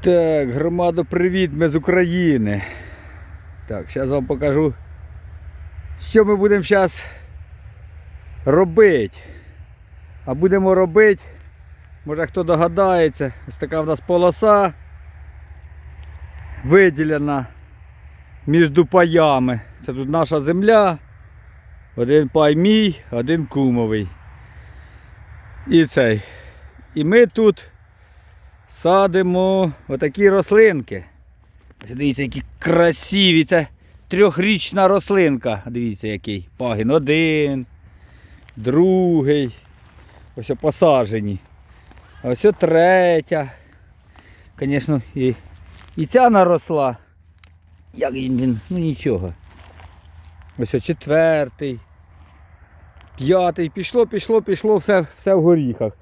Так, громадо, привіт, ми з України. Так, зараз вам покажу, що ми будемо зараз робити. А будемо робити, може хто догадається, ось така в нас полоса виділена між паями. Це тут наша земля. Один пай мій, один кумовий. І цей. І ми тут садимо отакі рослинки. Дивіться, які красиві. Це трьохрічна рослинка. Дивіться, який пагін. Один, другий. Ось посаджені. А ось третя. Звісно, і, і ця наросла. Як він? Ну нічого. Ось четвертий. П'ятий. Пішло, пішло, пішло, все, все в горіхах.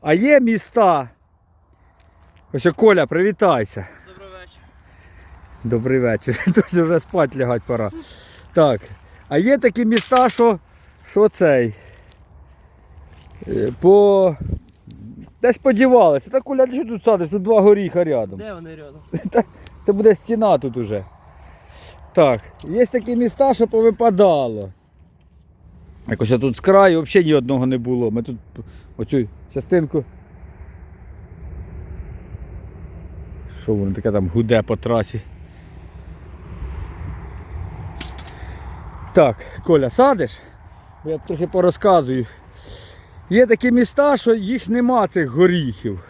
А є міста. Ось Коля, привітайся. Добрий вечір. Добрий вечір. Тож вже спать лягати пора. Так. А є такі міста, що, що цей. е, По. Десь подівалися. Так Коля, що тут садиш? Тут два горіха рядом. Де вони рядом? Це буде стіна тут уже. Так, є такі міста, що повипадало. Якось тут з краю взагалі ні одного не було. Ми тут оцю частинку. Що воно таке там гуде по трасі? Так, Коля, садиш? Я трохи порозказую. Є такі міста, що їх нема цих горіхів.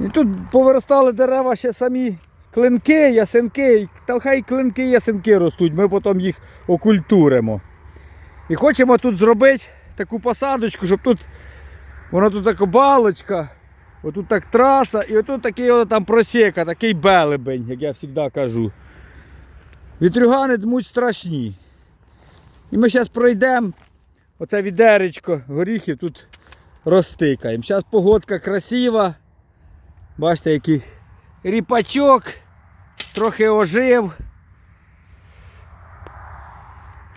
І тут повиростали дерева ще самі клинки, ясенки. Та хай клинки, ясенки ростуть, ми потім їх окультуримо. І хочемо тут зробити таку посадочку, щоб тут воно тут така балочка, отут так траса, і отут такий от там просека, такий белебень, як я завжди кажу. Вітрюгани дмуть страшні. І ми зараз пройдемо оце відеречко горіхів тут розтикаємо. Зараз погодка красива. Бачите, який ріпачок, трохи ожив.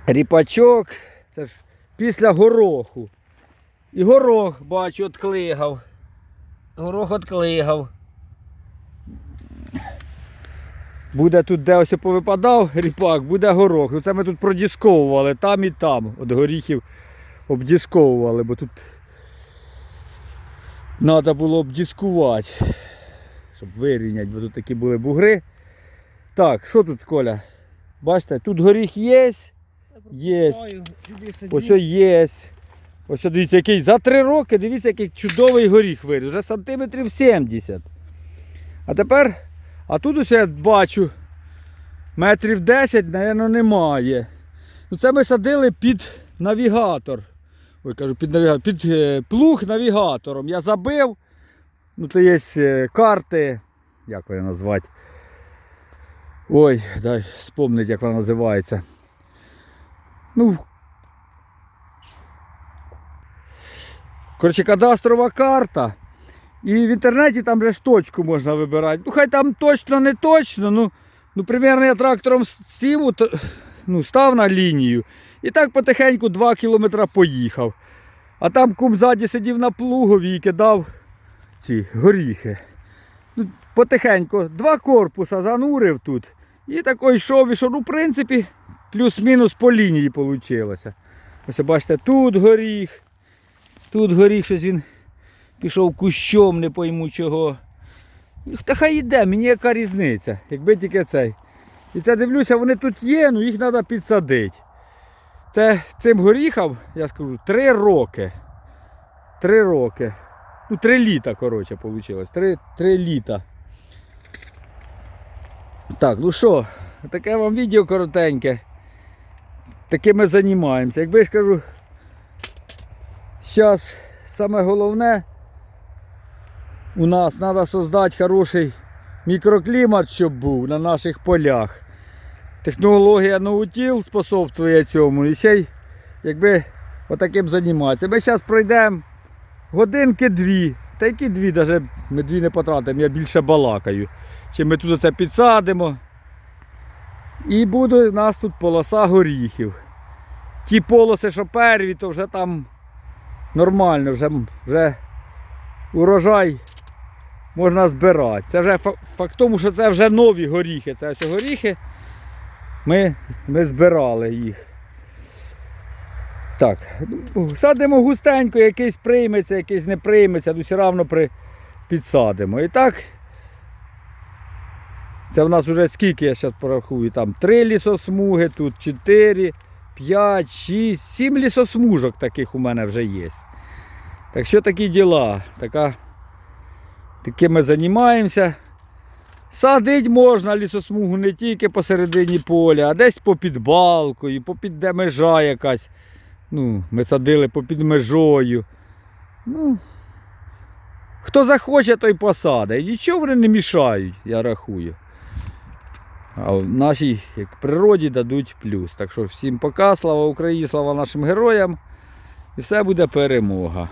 Ріпачок. Це ж після гороху. І горох, бачу, отклигав. Горох отклигав. Буде тут, де ось повипадав ріпак, буде горох. Ну, Це ми тут продісковували там і там. От горіхів обдісковували, бо тут треба було обдіскувати щоб вирівняти, бо тут такі були бугри. Так, що тут, Коля? Бачите, тут горіх є, Є. ось є. Ось дивіться, який за три роки, дивіться, який чудовий горіх виріс. Вже сантиметрів 70. А тепер, а тут ось я бачу, метрів 10, мабуть, немає. Ну це ми садили під навігатор. Ой, кажу, під навігатор, під е, плуг навігатором. Я забив. Ну, то є е, карти, як її назвати. Ой, дай спомнити, як вона називається. Ну. Коротше, кадастрова карта. І в інтернеті там же ж точку можна вибирати. Ну, хай там точно не точно. Ну, ну примерно я трактором сів, ну, став на лінію. І так потихеньку 2 кілометри поїхав. А там кум ззаді сидів на плугові і кидав ці горіхи. Ну, потихеньку два корпуса занурив тут. І такий йшов, і що, ну, в принципі, плюс-мінус по лінії вийшло. Ось бачите, тут горіх, тут горіх, щось він пішов кущом, не пойму чого. Та хай йде, мені яка різниця, якби тільки цей. І це дивлюся, вони тут є, ну їх треба підсадити. Це цим горіхам, я скажу, три роки. Три роки. Ну, три літа, коротше, вийшло. Три, три літа. Так, ну що, таке вам відео коротеньке. Таким ми займаємося. Якби ж кажу, зараз саме головне у нас треба створити хороший мікроклімат, щоб був на наших полях. Технологія ноутіл способствує цьому. І ще й якби отаким займатися. Ми зараз пройдемо годинки дві. Та які дві, навіть ми дві не потратимо, я більше балакаю. Чи ми тут це підсадимо. І буде у нас тут полоса горіхів. Ті полоси, що перві, то вже там нормально, вже, вже урожай можна збирати. Це вже факт тому, що це вже нові горіхи. Це ось горіхи. Ми, ми збирали їх. Так, ну, садимо густенько, якийсь прийметься, якийсь не прийметься, ну все одно при... підсадимо. І так. Це в нас вже скільки я зараз порахую, там три лісосмуги, тут чотири, п'ять, шість, сім лісосмужок таких у мене вже є. Так що такі діла, така, таким ми займаємося. Садить можна лісосмугу не тільки посередині поля, а десь попід балкою, попід де межа якась. Ну, ми садили попід межою. Ну, хто захоче, той посадить. Нічого вони не мішають, я рахую. А в нашій як природі дадуть плюс. Так що всім пока, слава Україні, слава нашим героям. І все буде перемога.